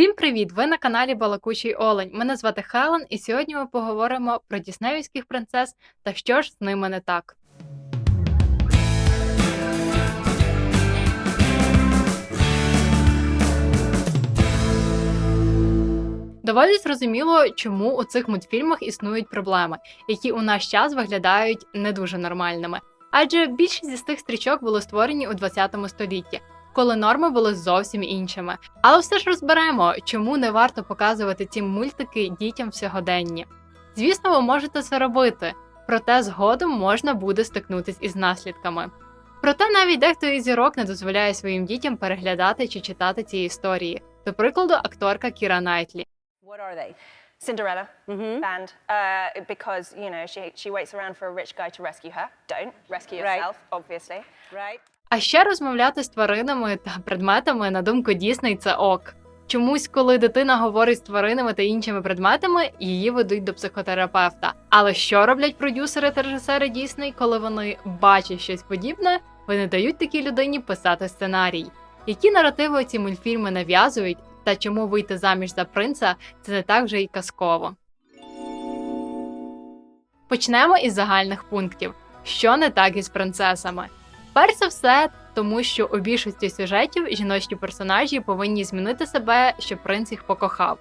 Всім привіт! Ви на каналі Балакучий Олень. Мене звати Хелен, і сьогодні ми поговоримо про діснеївських принцес та що ж з ними не так. Доволі зрозуміло, чому у цих мультфільмах існують проблеми, які у наш час виглядають не дуже нормальними. Адже більшість з тих стрічок були створені у 20 столітті, коли норми були зовсім іншими. Але все ж розберемо, чому не варто показувати ці мультики дітям в сьогоденні. Звісно, ви можете це робити, проте згодом можна буде стикнутись із наслідками. Проте навіть дехто із зірок не дозволяє своїм дітям переглядати чи читати ці історії. До прикладу, акторка Кіра Найтлі. What are they? Cinderella Mm-hmm. band, uh, because you know she she waits around for a rich guy to rescue her. Don't rescue Right. obviously. Right. А ще розмовляти з тваринами та предметами на думку Дісней це ок. Чомусь, коли дитина говорить з тваринами та іншими предметами, її ведуть до психотерапевта. Але що роблять продюсери та режисери Дісней, коли вони бачать щось подібне, вони дають такій людині писати сценарій. Які наративи ці мультфільми нав'язують, та чому вийти заміж за принца це не так вже й казково. Почнемо із загальних пунктів, що не так із принцесами. Перш за все, тому що у більшості сюжетів жіночі персонажі повинні змінити себе, щоб принц їх покохав.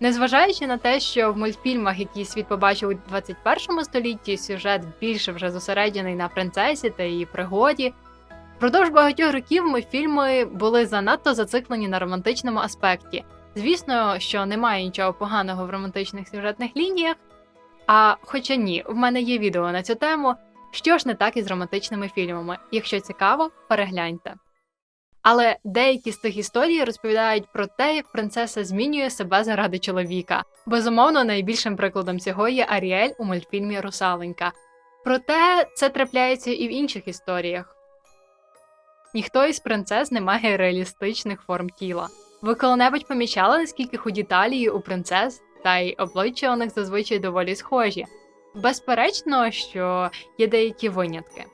Незважаючи на те, що в мультфільмах, які світ побачив у 21 столітті, сюжет більше вже зосереджений на принцесі та її пригоді. Впродовж багатьох років мультфільми були занадто зациклені на романтичному аспекті. Звісно, що немає нічого поганого в романтичних сюжетних лініях, а хоча ні, в мене є відео на цю тему. Що ж не так із романтичними фільмами? Якщо цікаво, перегляньте. Але деякі з цих історій розповідають про те, як принцеса змінює себе заради чоловіка. Безумовно, найбільшим прикладом цього є Аріель у мультфільмі Русаленька. Проте це трапляється і в інших історіях. Ніхто із принцес не має реалістичних форм тіла. Ви коли-небудь помічали, наскільки худі талії у принцес, та й обличчя у них зазвичай доволі схожі. Безперечно, що є деякі винятки.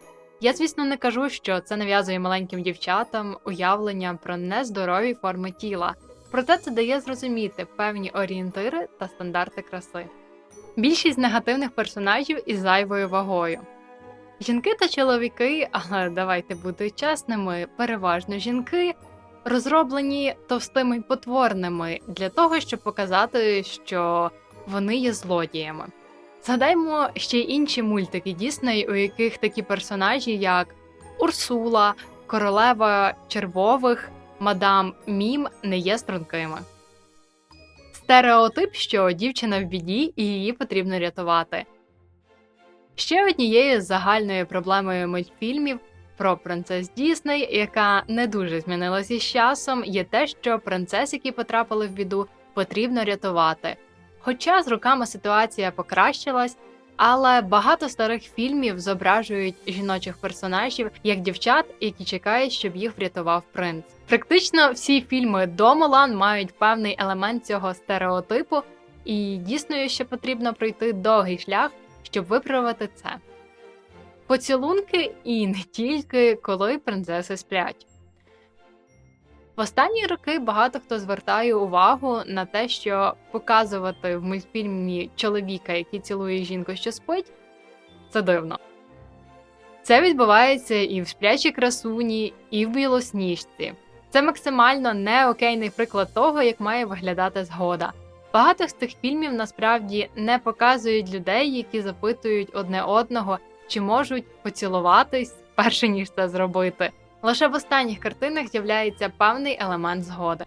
Я, звісно, не кажу, що це нав'язує маленьким дівчатам уявлення про нездорові форми тіла, проте це дає зрозуміти певні орієнтири та стандарти краси. Більшість негативних персонажів із зайвою вагою. Жінки та чоловіки, але давайте бути чесними, переважно жінки, розроблені товстими й потворними для того, щоб показати, що вони є злодіями. Згадаймо ще інші мультики Дісней, у яких такі персонажі, як Урсула, Королева Червових, Мадам Мім не є стрункими. Стереотип, що дівчина в біді і її потрібно рятувати. Ще однією загальною проблемою мультфільмів про принцес Дісней, яка не дуже змінилася з часом, є те, що принцес, які потрапили в біду, потрібно рятувати. Хоча з роками ситуація покращилась, але багато старих фільмів зображують жіночих персонажів як дівчат, які чекають, щоб їх врятував принц. Практично всі фільми до Мулан мають певний елемент цього стереотипу, і дійсно ще потрібно пройти довгий шлях, щоб виправити це. Поцілунки і не тільки коли принцеси сплять. В останні роки багато хто звертає увагу на те, що показувати в мультфільмі чоловіка, який цілує жінку, що спить, це дивно. Це відбувається і в сплячій красуні, і в білосніжці. Це максимально неокейний приклад того, як має виглядати згода. Багато з цих фільмів насправді не показують людей, які запитують одне одного, чи можуть поцілуватись перше ніж це зробити. Лише в останніх картинах з'являється певний елемент згоди.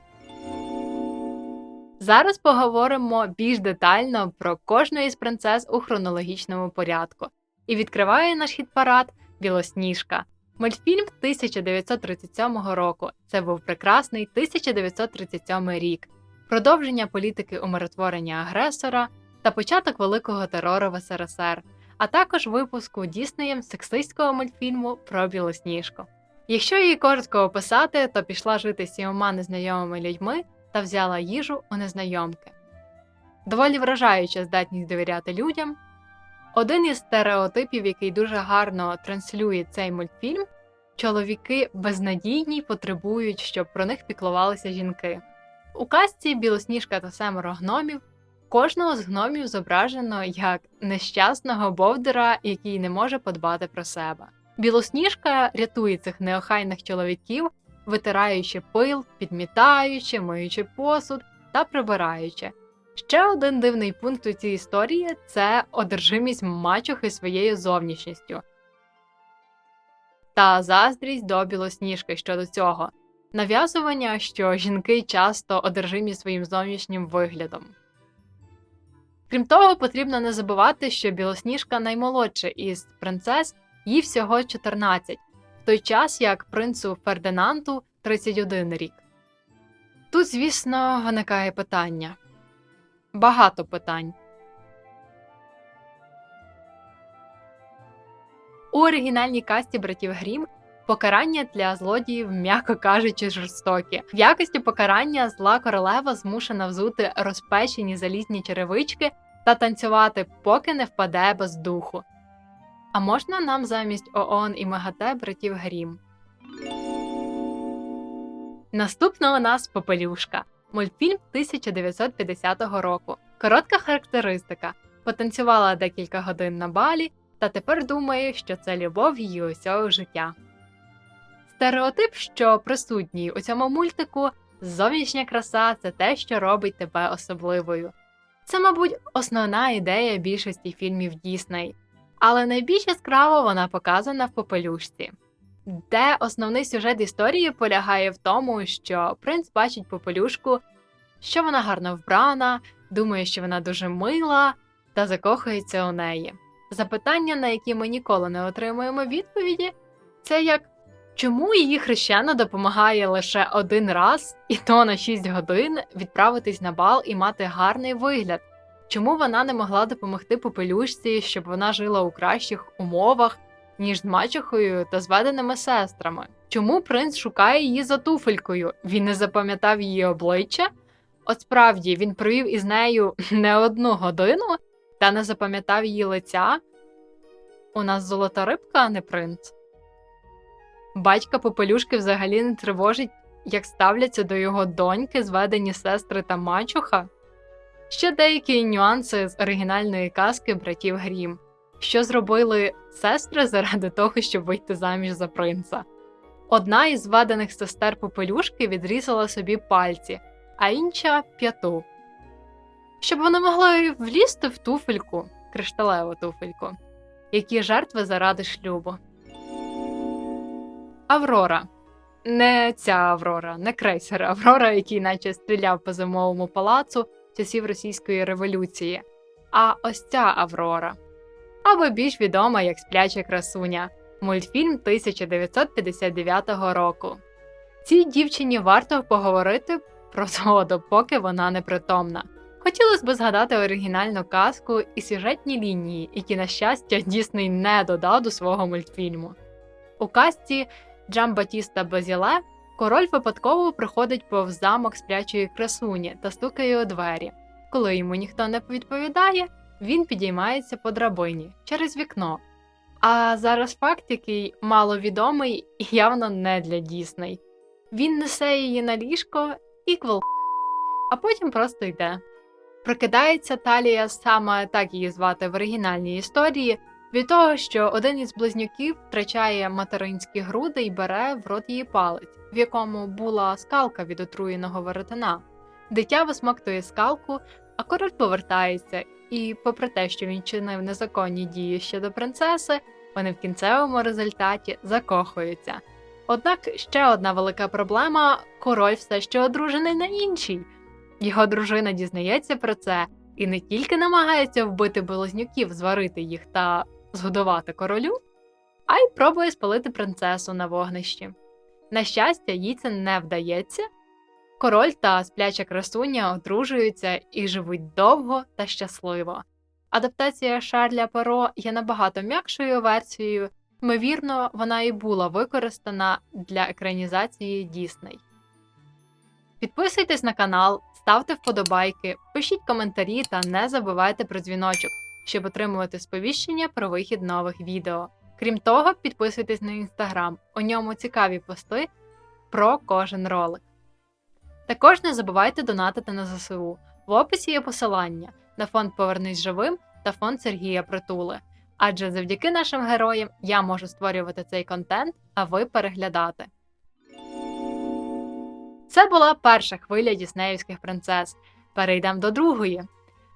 Зараз поговоримо більш детально про кожну із принцес у хронологічному порядку. І відкриває наш хіт-парад Білосніжка. Мультфільм 1937 року. Це був прекрасний 1937 рік, продовження політики умиротворення агресора та початок великого терору в СРСР, а також випуску Діснеєм сексистського мультфільму про Білосніжку. Якщо її коротко описати, то пішла жити з сімома незнайомими людьми та взяла їжу у незнайомки. Доволі вражаюча здатність довіряти людям. Один із стереотипів, який дуже гарно транслює цей мультфільм, чоловіки безнадійні потребують, щоб про них піклувалися жінки. У казці Білосніжка та семеро гномів кожного з гномів зображено як нещасного бовдера, який не може подбати про себе. Білосніжка рятує цих неохайних чоловіків, витираючи пил, підмітаючи, миючи посуд та прибираючи. Ще один дивний пункт у цій історії це одержимість мачухи своєю зовнішністю та заздрість до білосніжки щодо цього, нав'язування, що жінки часто одержимі своїм зовнішнім виглядом. Крім того, потрібно не забувати, що білосніжка наймолодша із принцес, їй всього 14, в той час як принцу Фердинанду 31 рік. Тут, звісно, виникає питання багато питань. У оригінальній касті братів Грім покарання для злодіїв, м'яко кажучи, жорстокі. В якості покарання зла королева змушена взути розпечені залізні черевички та танцювати, поки не впаде без духу. А можна нам замість ООН і МАГАТЕ братів Грім? Наступна у нас Попелюшка. Мультфільм 1950 року. Коротка характеристика. Потанцювала декілька годин на балі, та тепер думає, що це любов її усього життя. Стереотип, що присутній у цьому мультику, зовнішня краса це те, що робить тебе особливою. Це, мабуть, основна ідея більшості фільмів Дісней, але найбільш яскраво вона показана в попелюшці, де основний сюжет історії полягає в тому, що принц бачить попелюшку, що вона гарно вбрана, думає, що вона дуже мила та закохується у неї. Запитання, на які ми ніколи не отримуємо відповіді, це як чому її хрещена допомагає лише один раз, і то на 6 годин відправитись на бал і мати гарний вигляд. Чому вона не могла допомогти попелюшці, щоб вона жила у кращих умовах, ніж з мачехою та зведеними сестрами? Чому принц шукає її за туфелькою? Він не запам'ятав її обличчя? От справді він провів із нею не одну годину та не запам'ятав її лиця. У нас золота рибка, а не принц. Батька Попелюшки взагалі не тривожить, як ставляться до його доньки, зведені сестри та мачуха. Ще деякі нюанси з оригінальної казки братів Грім, що зробили сестри заради того, щоб вийти заміж за принца. Одна із зведених сестер Попелюшки відрізала собі пальці, а інша п'яту. Щоб вони могли влізти в туфельку, кришталеву туфельку, які жертви заради шлюбу. Аврора. Не ця Аврора, не крейсер Аврора, який наче стріляв по зимовому палацу часів Російської революції, а ось ця Аврора. Або більш відома як спляча красуня, мультфільм 1959 року. Цій дівчині варто поговорити про згоду, поки вона непритомна. Хотілося б згадати оригінальну казку і сюжетні лінії, які, на щастя, Дісней не додав до свого мультфільму. У казці Джамбатіста Базіле король випадково приходить повз замок сплячої красуні та стукає у двері. Коли йому ніхто не відповідає, він підіймається по драбині через вікно. А зараз факт, який маловідомий і явно не для Дісней. Він несе її на ліжко і квал, а потім просто йде. Прокидається Талія саме так її звати в оригінальній історії, від того, що один із близнюків втрачає материнські груди і бере в рот її палець, в якому була скалка від отруєного веретена. Дитя висмоктує скалку, а король повертається, і, попри те, що він чинив незаконні дії щодо принцеси, вони в кінцевому результаті закохуються. Однак ще одна велика проблема король все ще одружений на іншій. Його дружина дізнається про це і не тільки намагається вбити близнюків, зварити їх та згодувати королю, а й пробує спалити принцесу на вогнищі. На щастя, їй це не вдається. Король та спляча красуня одружуються і живуть довго та щасливо. Адаптація Шарля Перо є набагато м'якшою версією, ймовірно, вона і була використана для екранізації Дісней. Підписуйтесь на канал, ставте вподобайки, пишіть коментарі та не забувайте про дзвіночок, щоб отримувати сповіщення про вихід нових відео. Крім того, підписуйтесь на інстаграм. У ньому цікаві пости про кожен ролик. Також не забувайте донатити на ЗСУ. В описі є посилання на фонд Повернись живим та фонд Сергія Притули. Адже завдяки нашим героям я можу створювати цей контент, а ви переглядати. Це була перша хвиля діснеївських принцес. Перейдемо до другої.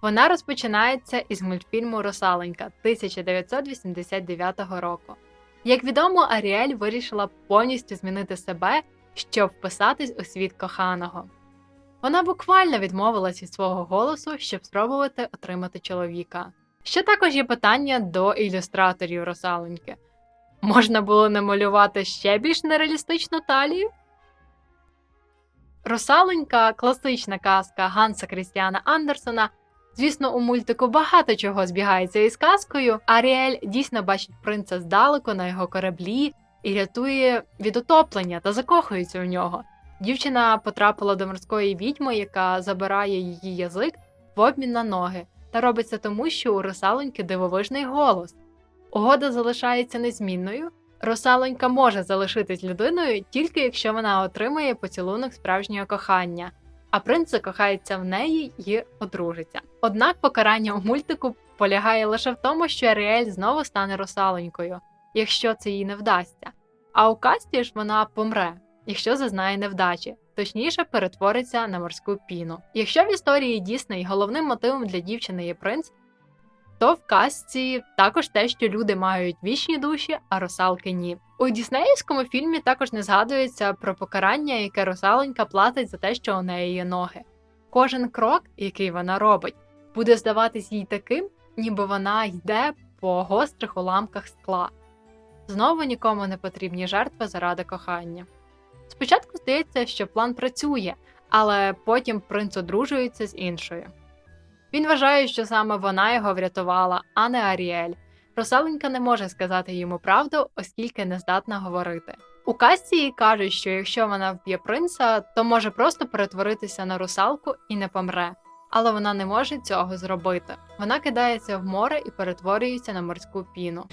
Вона розпочинається із мультфільму Русаленька 1989 року. Як відомо, Аріель вирішила повністю змінити себе, щоб вписатись у світ коханого. Вона буквально відмовилась від свого голосу, щоб спробувати отримати чоловіка. Ще також є питання до ілюстраторів Русаленьки. Можна було намалювати ще більш нереалістичну талію? Русаленька класична казка Ганса Крістіана Андерсона. Звісно, у мультику багато чого збігається із казкою. Аріель дійсно бачить принца здалеку на його кораблі і рятує від утоплення та закохується у нього. Дівчина потрапила до морської відьми, яка забирає її язик в обмін на ноги, та робить це тому, що у русалоньки дивовижний голос. Угода залишається незмінною. Русалонька може залишитись людиною тільки якщо вона отримає поцілунок справжнього кохання, а принц закохається в неї і одружиться. Однак покарання у мультику полягає лише в тому, що Аріель знову стане русалонькою, якщо це їй не вдасться. А у касті ж вона помре, якщо зазнає невдачі, точніше перетвориться на морську піну. Якщо в історії Дісней головним мотивом для дівчини є принц, то в казці також те, що люди мають вічні душі, а русалки ні. У діснеївському фільмі також не згадується про покарання, яке русаленька платить за те, що у неї є ноги. Кожен крок, який вона робить, буде здаватись їй таким, ніби вона йде по гострих уламках скла. Знову нікому не потрібні жертви заради кохання. Спочатку здається, що план працює, але потім принц одружується з іншою. Він вважає, що саме вона його врятувала, а не Аріель. Русаленька не може сказати йому правду, оскільки не здатна говорити. У касті кажуть, що якщо вона вб'є принца, то може просто перетворитися на русалку і не помре. Але вона не може цього зробити. Вона кидається в море і перетворюється на морську піну.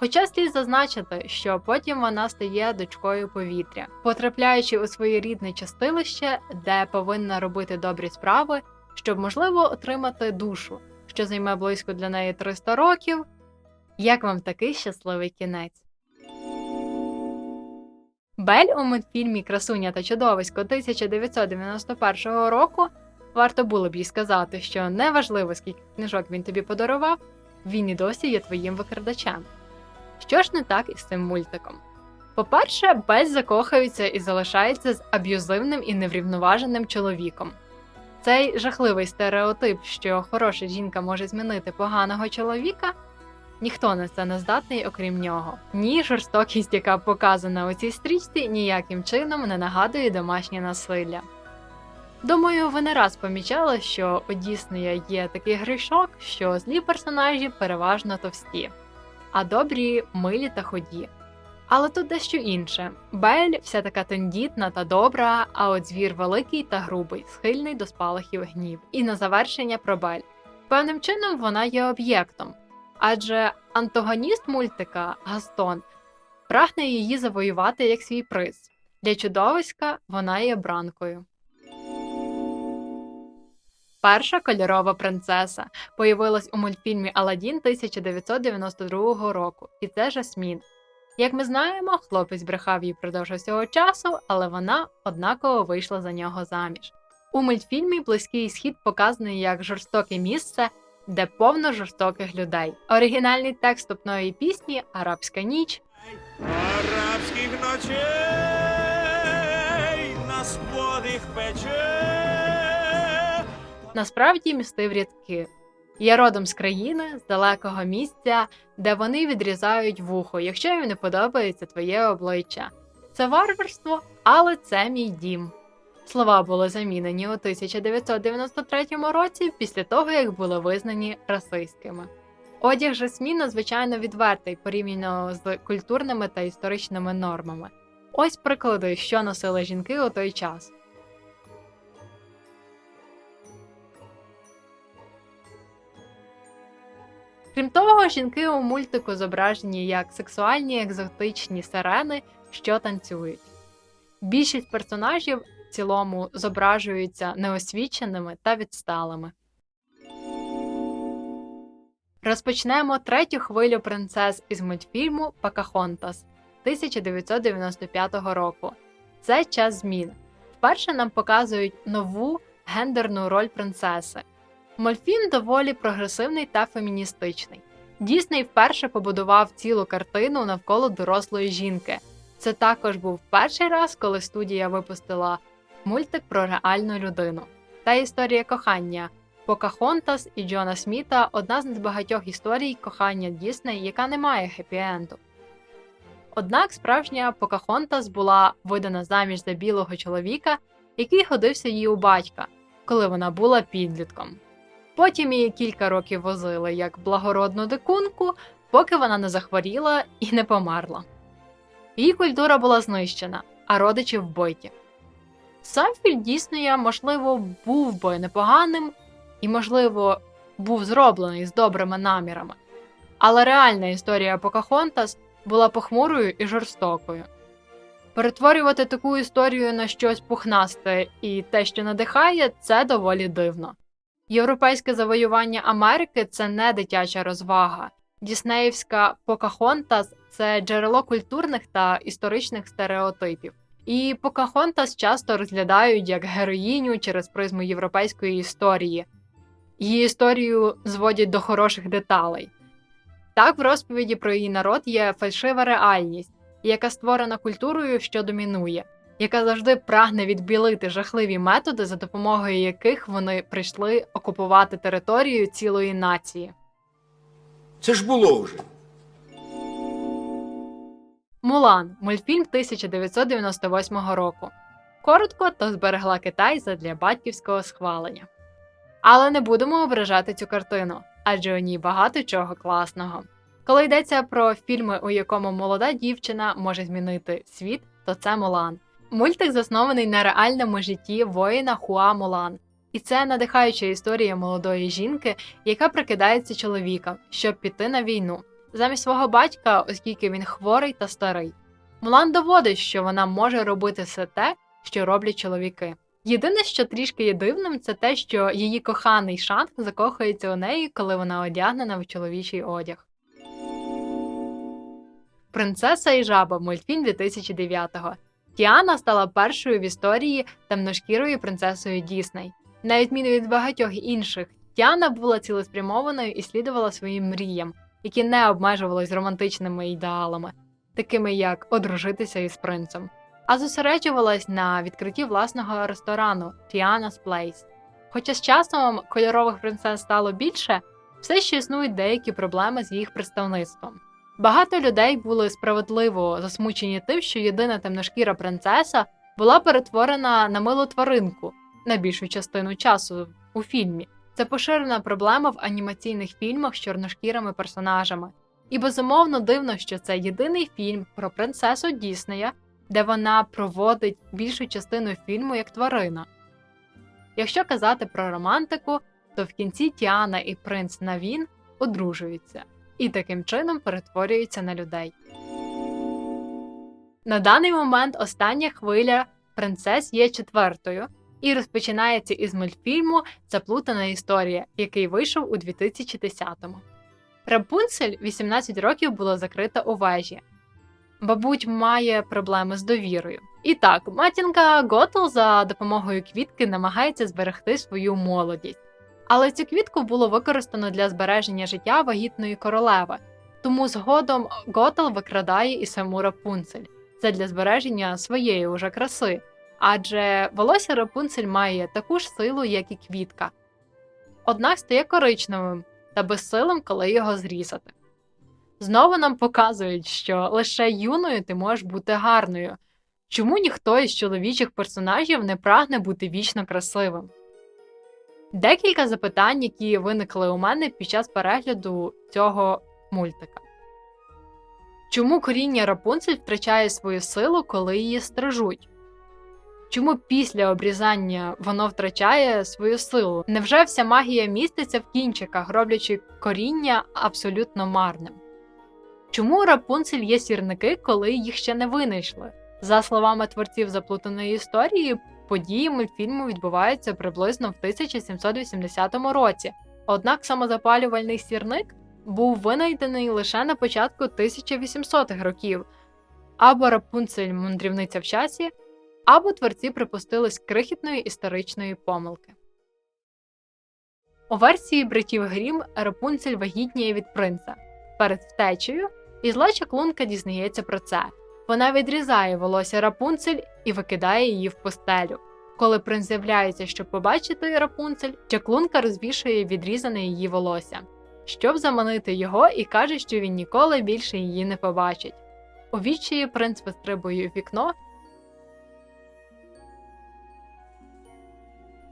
Хоча слід зазначити, що потім вона стає дочкою повітря, потрапляючи у своє рідне частилище, де повинна робити добрі справи, щоб можливо отримати душу, що займе близько для неї 300 років. Як вам такий щасливий кінець? Бель у мультфільмі Красуня та чудовисько 1991 року варто було б їй сказати, що неважливо, скільки книжок він тобі подарував, він і досі є твоїм викрадачем. Що ж не так із цим мультиком? По-перше, Бель закохається і залишається з аб'юзивним і неврівноваженим чоловіком. Цей жахливий стереотип, що хороша жінка може змінити поганого чоловіка, ніхто на це не здатний, окрім нього. Ні, жорстокість, яка показана у цій стрічці, ніяким чином не нагадує домашнє насилля. Думаю, ви не раз помічали, що у Діснея є такий грішок, що злі персонажі переважно товсті а добрі милі та ході. Але тут дещо інше. Бель вся така тендітна та добра, а от звір великий та грубий, схильний до спалахів гнів. І на завершення про Бель. Певним чином вона є об'єктом, адже антагоніст мультика Гастон прагне її завоювати як свій приз. Для чудовиська вона є бранкою. Перша кольорова принцеса появилась у мультфільмі Аладдін 1992 року, і це Жасмін. Як ми знаємо, хлопець брехав їй впродовж усього часу, але вона однаково вийшла за нього заміж. У мультфільмі Близький схід показаний як жорстоке місце, де повно жорстоких людей. Оригінальний текст вступної пісні Арабська ніч Арабських ночей нас подих пече. Насправді містив рядки. Я родом з країни, з далекого місця, де вони відрізають вухо, якщо їм не подобається твоє обличчя. Це варварство, але це мій дім. Слова були замінені у 1993 році після того, як були визнані расистськими. Одяг Жасмін надзвичайно відвертий порівняно з культурними та історичними нормами. Ось приклади, що носили жінки у той час. Крім того, жінки у мультику зображені як сексуальні екзотичні сирени, що танцюють. Більшість персонажів в цілому зображуються неосвіченими та відсталими. Розпочнемо третю хвилю принцес із мультфільму Покахонтас 1995 року. Це час змін. Вперше нам показують нову гендерну роль принцеси. Мультфільм доволі прогресивний та феміністичний. Дісней вперше побудував цілу картину навколо дорослої жінки. Це також був перший раз, коли студія випустила мультик про реальну людину. Та історія кохання Покахонтас і Джона Сміта одна з небагатьох історій кохання Дісней, яка не має хеппі-енду. Однак справжня Покахонтас була видана заміж за білого чоловіка, який годився їй у батька, коли вона була підлітком. Потім її кілька років возили як благородну дикунку, поки вона не захворіла і не померла. Її культура була знищена, а родичі вбиті. Сам фільм Діснея, можливо, був би непоганим і, можливо, був зроблений з добрими намірами. Але реальна історія Покахонтас була похмурою і жорстокою. Перетворювати таку історію на щось пухнасте і те, що надихає, це доволі дивно. Європейське завоювання Америки це не дитяча розвага. Діснеївська Покахонтас це джерело культурних та історичних стереотипів. І Покахонтас часто розглядають як героїню через призму європейської історії. Її історію зводять до хороших деталей. Так, в розповіді про її народ є фальшива реальність, яка створена культурою, що домінує, яка завжди прагне відбілити жахливі методи, за допомогою яких вони прийшли окупувати територію цілої нації. Це ж було вже. Мулан мультфільм 1998 року. Коротко то зберегла Китай задля батьківського схвалення. Але не будемо ображати цю картину, адже у ній багато чого класного. Коли йдеться про фільми, у якому молода дівчина може змінити світ, то це Мулан. Мультик заснований на реальному житті воїна Хуа Мулан. І це надихаюча історія молодої жінки, яка прикидається чоловіком, щоб піти на війну замість свого батька, оскільки він хворий та старий. Мулан доводить, що вона може робити все те, що роблять чоловіки. Єдине, що трішки є дивним, це те, що її коханий Шанг закохується у неї, коли вона одягнена в чоловічий одяг. Принцеса і жаба мультфільм 2009-го. Тіана стала першою в історії темношкірою принцесою Дісней. На відміну від багатьох інших, Тіана була цілеспрямованою і слідувала своїм мріям, які не обмежувались романтичними ідеалами, такими як одружитися із принцем, а зосереджувалась на відкритті власного ресторану Tiana's Place. Хоча з часом кольорових принцес стало більше, все ще існують деякі проблеми з їх представництвом. Багато людей були справедливо засмучені тим, що єдина темношкіра принцеса була перетворена на милу тваринку на більшу частину часу у фільмі. Це поширена проблема в анімаційних фільмах з чорношкірими персонажами. І безумовно дивно, що це єдиний фільм про принцесу Діснея, де вона проводить більшу частину фільму як тварина. Якщо казати про романтику, то в кінці Тіана і принц Навін одружуються і таким чином перетворюються на людей. На даний момент остання хвиля принцес є четвертою і розпочинається із мультфільму Заплутана історія, який вийшов у 2010-му. Рапунцель 18 років була закрита у вежі. Мабуть, має проблеми з довірою. І так, матінка Готл за допомогою квітки намагається зберегти свою молодість. Але цю квітку було використано для збереження життя вагітної королеви, тому згодом Готел викрадає і саму Рапунцель задля збереження своєї уже краси, адже волосся Рапунцель має таку ж силу, як і квітка, однак стає коричневим та безсилим, коли його зрізати. Знову нам показують, що лише юною ти можеш бути гарною. Чому ніхто із чоловічих персонажів не прагне бути вічно красивим? Декілька запитань, які виникли у мене під час перегляду цього мультика. Чому коріння Рапунцель втрачає свою силу, коли її стрижуть? Чому після обрізання воно втрачає свою силу? Невже вся магія міститься в кінчиках, роблячи коріння абсолютно марним? Чому у Рапунцель є сірники, коли їх ще не винайшли? За словами творців заплутаної історії, події мультфільму відбуваються приблизно в 1780 році. Однак самозапалювальний сірник був винайдений лише на початку 1800-х років, або Рапунцель мандрівниця в часі, або творці припустились крихітної історичної помилки. У версії братів Грім Рапунцель вагітніє від принца перед втечею, і зла чаклунка дізнається про це. Вона відрізає волосся Рапунцель і викидає її в постелю. Коли принц з'являється, щоб побачити Рапунцель, чаклунка розвішує відрізане її волосся, щоб заманити його і каже, що він ніколи більше її не побачить. У відчаї принц вистрибує у вікно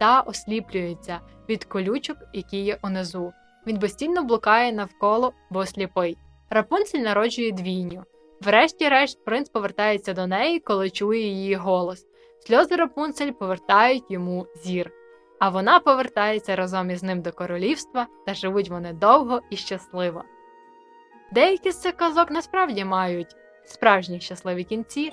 та осліплюється від колючок, які є унизу. Він постійно блукає навколо, бо сліпий. Рапунцель народжує двійню. Врешті-решт принц повертається до неї, коли чує її голос. Сльози Рапунцель повертають йому зір, а вона повертається разом із ним до королівства та живуть вони довго і щасливо. Деякі з цих казок насправді мають справжні щасливі кінці.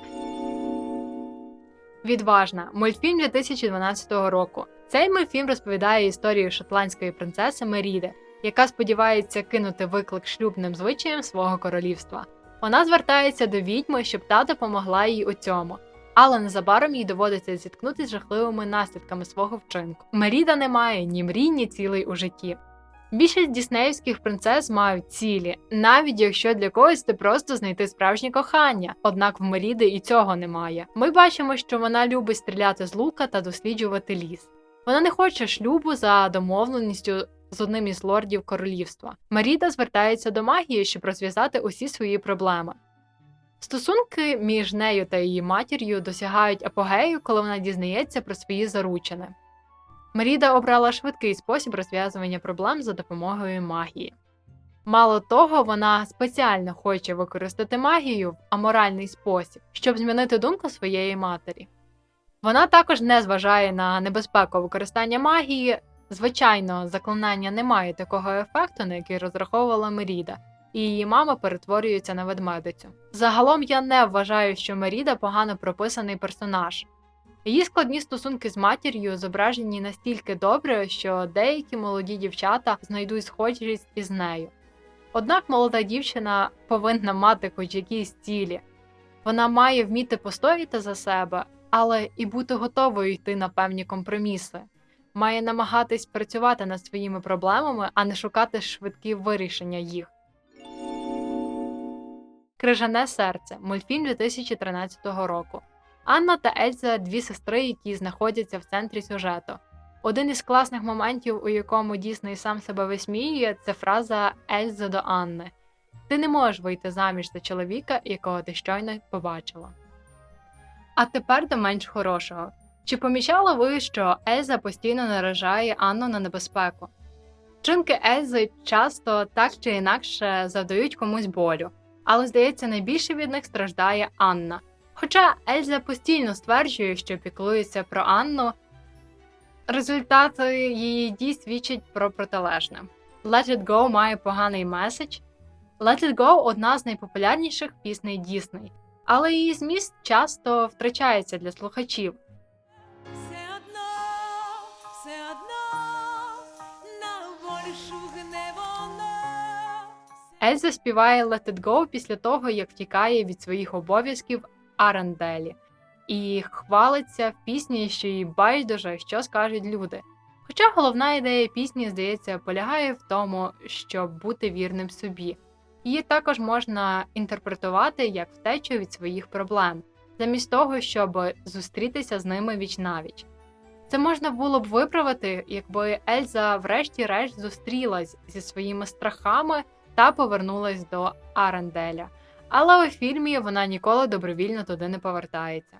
Відважна мультфільм 2012 року. Цей мультфільм розповідає історію шотландської принцеси Меріди, яка сподівається кинути виклик шлюбним звичаям свого королівства. Вона звертається до відьми, щоб та допомогла їй у цьому, але незабаром їй доводиться зіткнутися з жахливими наслідками свого вчинку. Меріда не має ні мрій, ні цілей у житті. Більшість діснеївських принцес мають цілі, навіть якщо для когось це просто знайти справжнє кохання. Однак в Меріди і цього немає. Ми бачимо, що вона любить стріляти з лука та досліджувати ліс. Вона не хоче шлюбу за домовленістю з одним із лордів королівства. Меріда звертається до магії, щоб розв'язати усі свої проблеми. Стосунки між нею та її матір'ю досягають апогею, коли вона дізнається про свої заручини. Меріда обрала швидкий спосіб розв'язування проблем за допомогою магії. Мало того, вона спеціально хоче використати магію в аморальний спосіб, щоб змінити думку своєї матері. Вона також не зважає на небезпеку використання магії. Звичайно, заклинання не має такого ефекту, на який розраховувала Меріда, і її мама перетворюється на ведмедицю. Загалом я не вважаю, що Меріда погано прописаний персонаж. Її складні стосунки з матір'ю зображені настільки добре, що деякі молоді дівчата знайдуть схожість із нею. Однак молода дівчина повинна мати хоч якісь цілі. Вона має вміти постояти за себе, але і бути готовою йти на певні компроміси. Має намагатись працювати над своїми проблемами, а не шукати швидкі вирішення їх. Крижане серце мультфільм 2013 року. Анна та Ельза дві сестри, які знаходяться в центрі сюжету. Один із класних моментів, у якому Дісней сам себе висміює, це фраза Ельза до Анни: Ти не можеш вийти заміж за чоловіка, якого ти щойно побачила. А тепер до менш хорошого. Чи помічали ви, що Ельза постійно наражає Анну на небезпеку? Вчинки Ельзи часто так чи інакше завдають комусь болю, але здається, найбільше від них страждає Анна. Хоча Ельза постійно стверджує, що піклується про Анну, результати її дій свідчать про протилежне. Let It Go має поганий меседж. Let It Go одна з найпопулярніших пісней Дісней, але її зміст часто втрачається для слухачів. Ельза співає Let It Go після того, як втікає від своїх обов'язків Аранделі, і хвалиться в пісні, що їй байдуже, що скажуть люди. Хоча головна ідея пісні, здається, полягає в тому, щоб бути вірним собі. Її також можна інтерпретувати як втечу від своїх проблем, замість того, щоб зустрітися з ними віч навіч. Це можна було б виправити, якби Ельза врешті-решт зустрілась зі своїми страхами та повернулась до Аранделя. Але у фільмі вона ніколи добровільно туди не повертається.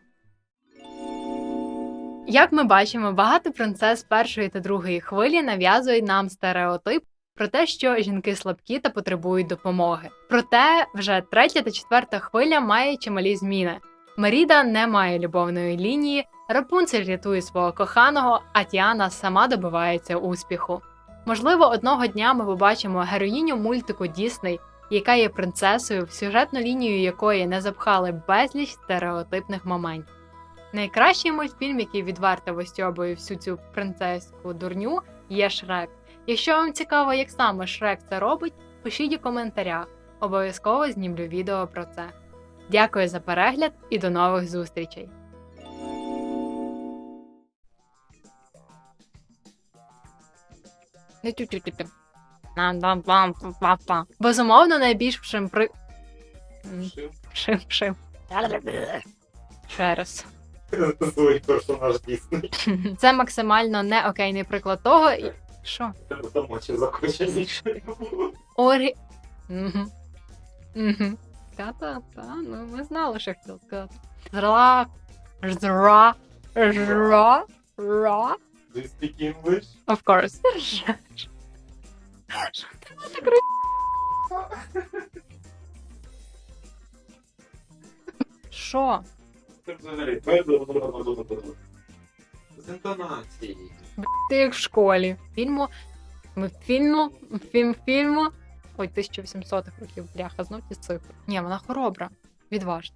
Як ми бачимо, багато принцес першої та другої хвилі нав'язують нам стереотип про те, що жінки слабкі та потребують допомоги. Проте вже третя та четверта хвиля має чималі зміни. Меріда не має любовної лінії, Рапунцель рятує свого коханого, а Тіана сама добивається успіху. Можливо, одного дня ми побачимо героїню мультику Дісней, яка є принцесою, в сюжетну лінію якої не запхали безліч стереотипних моментів. Найкращий мультфільм, який відверто вистьобує всю цю принцеску дурню, є Шрек. Якщо вам цікаво, як саме Шрек це робить, пишіть у коментарях. Обов'язково знімлю відео про це. Дякую за перегляд і до нових зустрічей! Безумовно, найбільшим при... Шим, шим. Ще раз. Свій персонаж Дісней. Це максимально не окейний приклад того. і- Що? Там очі. Орі. Угу. Та-та-та, ну ми знали, що хотів сказати. Зра. Зра. Жра. Ра. Do you speak English? Of course. Що ти мене так Що? Це взагалі. З інтонацією. Ти як в школі. Фільму. Ми фільму. Фільм фільму. Ой, 1800 років, бляха, знов ті цифри. Ні, вона хоробра. Відважна.